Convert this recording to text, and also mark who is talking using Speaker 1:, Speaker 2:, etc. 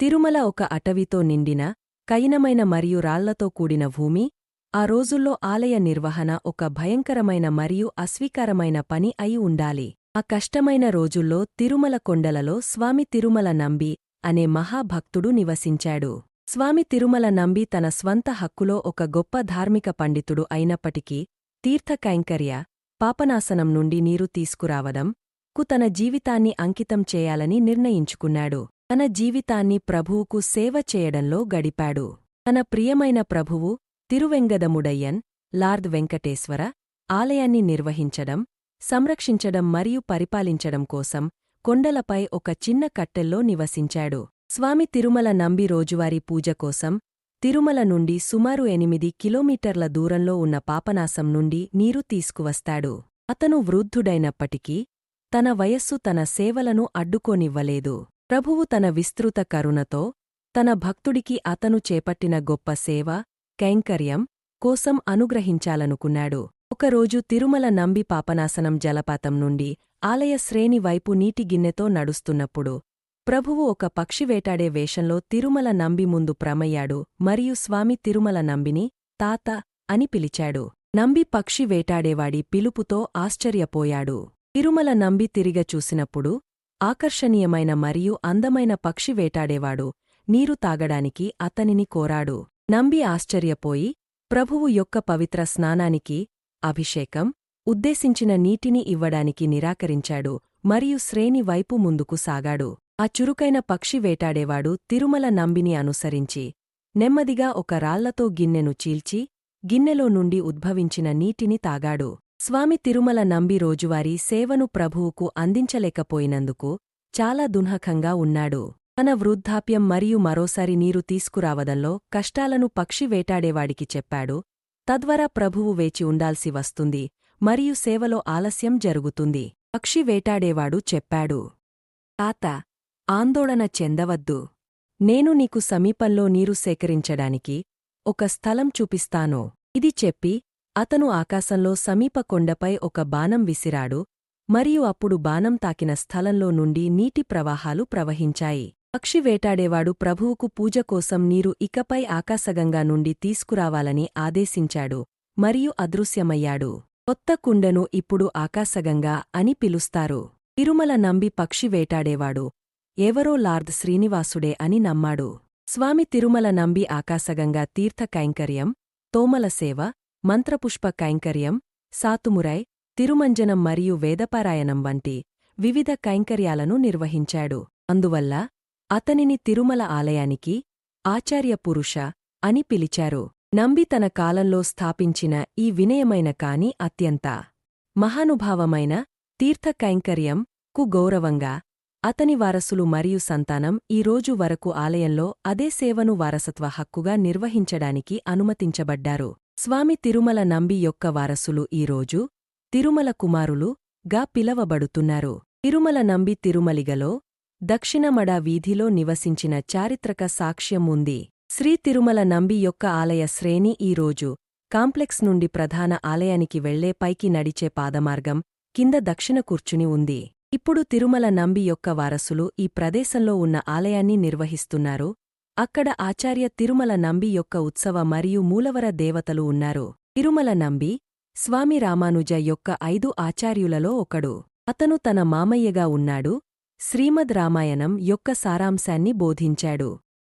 Speaker 1: తిరుమల ఒక అటవీతో నిండిన కయినమైన మరియు రాళ్ళతో కూడిన భూమి ఆ రోజుల్లో ఆలయ నిర్వహణ ఒక భయంకరమైన మరియు అస్వీకారమైన పని అయి ఉండాలి. ఆ కష్టమైన రోజుల్లో తిరుమల కొండలలో స్వామి తిరుమల నంబి అనే మహాభక్తుడు నివసించాడు. స్వామి తిరుమల నంబి తన స్వంత హక్కులో ఒక గొప్ప ధార్మిక పండితుడు అయినప్పటికీ తీర్థకైంకర్య పాపనాశనం నుండి నీరు తీసుకురావడం కు తన జీవితాన్ని అంకితం చేయాలని నిర్ణయించుకున్నాడు. తన జీవితాన్ని ప్రభువుకు సేవ చేయడంలో గడిపాడు. తన ప్రియమైన ప్రభువు తిరువెంగదముడయ్యన్ లార్ద్ వెంకటేశ్వర ఆలయాన్ని నిర్వహించడం సంరక్షించడం మరియు పరిపాలించడం కోసం కొండలపై ఒక చిన్న కట్టెల్లో నివసించాడు. స్వామి తిరుమల నంబి రోజువారీ పూజ కోసం తిరుమల నుండి సుమారు ఎనిమిది కిలోమీటర్ల దూరంలో ఉన్న పాపనాశం నుండి నీరు తీసుకువస్తాడు. అతను వృద్ధుడైనప్పటికీ తన వయస్సు తన సేవలను అడ్డుకోనివ్వలేదు. ప్రభువు తన విస్తృత కరుణతో తన భక్తుడికి అతను చేపట్టిన గొప్ప సేవ కైంకర్యం కోసం అనుగ్రహించాలనుకున్నాడు. ఒకరోజు తిరుమల నంబి పాపనాశనం జలపాతం నుండి ఆలయ శ్రేణి వైపు నీటి గిన్నెతో నడుస్తున్నప్పుడు ప్రభువు ఒక పక్షి వేటాడే వేషంలో తిరుమల నంబి ముందు ప్రమయ్యాడు మరియు స్వామి తిరుమల నంబిని తాత అని పిలిచాడు. నంబి పక్షి వేటాడేవాడి పిలుపుతో ఆశ్చర్యపోయాడు. తిరుమల నంబి తిరిగ చూసినప్పుడు ఆకర్షణీయమైన మరియు అందమైన పక్షి వేటాడేవాడు. నీరు తాగడానికి అతనిని కోరాడు. నంబి ఆశ్చర్యపోయి ప్రభువు యొక్క పవిత్ర స్నానానికి అభిషేకం ఉద్దేశించిన నీటిని ఇవ్వడానికి నిరాకరించాడు మరియు శ్రేణి వైపు ముందుకు సాగాడు. ఆ చురుకైన పక్షి వేటాడేవాడు తిరుమల నంబిని అనుసరించి నెమ్మదిగా ఒక రాళ్ళతో గిన్నెను చీల్చి గిన్నెలో నుండి ఉద్భవించిన నీటిని తాగాడు. స్వామి తిరుమల నంబి రోజువారీ సేవను ప్రభువుకు అందించలేకపోయినందుకు చాలా దున్హకంగా ఉన్నాడు. తన వృద్ధాప్యం మరియు మరోసారి నీరు తీసుకురావడంలో కష్టాలను పక్షి వేటాడేవాడికి చెప్పాడు. తద్వారా ప్రభువు వేచి ఉండాల్సి వస్తుంది. మరియు సేవలో ఆలస్యం జరుగుతుంది. పక్షి వేటాడేవాడు చెప్పాడు. తాత! ఆందోళన చెందవద్దు. నేను నీకు సమీపంలో నీరు సేకరించడానికి ఒక స్థలం చూపిస్తాను. ఇది చెప్పి అతను ఆకాశంలో సమీప కొండపై ఒక బాణం విసిరాడు మరియు అప్పుడు బాణం తాకిన స్థలంలో నుండి నీటి ప్రవాహాలు ప్రవహించాయి. పక్షి వేటాడేవాడు ప్రభువుకు పూజ కోసం నీరు ఇకపై ఆకాశగంగా నుండి తీసుకురావాలని ఆదేశించాడు మరియు అదృశ్యమయ్యాడు. కొత్త కుండను ఇప్పుడు ఆకాశగంగా అని పిలుస్తారు. తిరుమల నంబి పక్షి వేటాడేవాడు ఎవరో లార్ద్ శ్రీనివాసుడే అని నమ్మాడు. స్వామి తిరుమల నంబి ఆకాశగంగా తీర్థకైంకర్యం తోమల సేవ మంత్రపుష్ప కైంకర్యం సాతుమురై తిరుమంజనం మరియు వేదపారాయణం వంటి వివిధ కైంకర్యాలను నిర్వహించాడు. అందువల్ల అతనిని తిరుమల ఆలయానికి ఆచార్య పురుష అని పిలిచారు. నంబి తన కాలంలో స్థాపించిన ఈ వినయమైన కాని అత్యంత మహానుభావమైన తీర్థ కైంకర్యం కు గౌరవంగా అతని వారసులు మరియు సంతానం ఈ రోజు వరకు ఆలయంలో అదే సేవను వారసత్వ హక్కుగా నిర్వహించడానికి అనుమతించబడ్డారు. స్వామి తిరుమల నంబి యొక్క వారసులు ఈరోజు తిరుమల కుమారులు గా పిలవబడుతున్నారు. తిరుమల నంబి తిరుమలిగలో దక్షిణమడ వీధిలో నివసించిన చారిత్రక సాక్ష్యం ఉంది. శ్రీ తిరుమల నంబి యొక్క ఆలయ శ్రేణి ఈరోజు కాంప్లెక్స్ నుండి ప్రధాన ఆలయానికి వెళ్ళే పైకి నడిచే పాదమార్గం కింద దక్షిణ కూర్చుని ఉంది. ఇప్పుడు తిరుమల నంబి యొక్క వారసులు ఈ ప్రదేశంలో ఉన్న ఆలయాన్ని నిర్వహిస్తున్నారు. అక్కడ ఆచార్య తిరుమల నంబి యొక్క ఉత్సవ మరియు మూలవర దేవతలు ఉన్నారు. తిరుమల నంబి స్వామి రామానుజ యొక్క ఐదు ఆచార్యులలో ఒకడు. అతను తన మామయ్యగా ఉన్నాడు. శ్రీమద్ రామాయణం యొక్క సారాంశాన్ని బోధించాడు.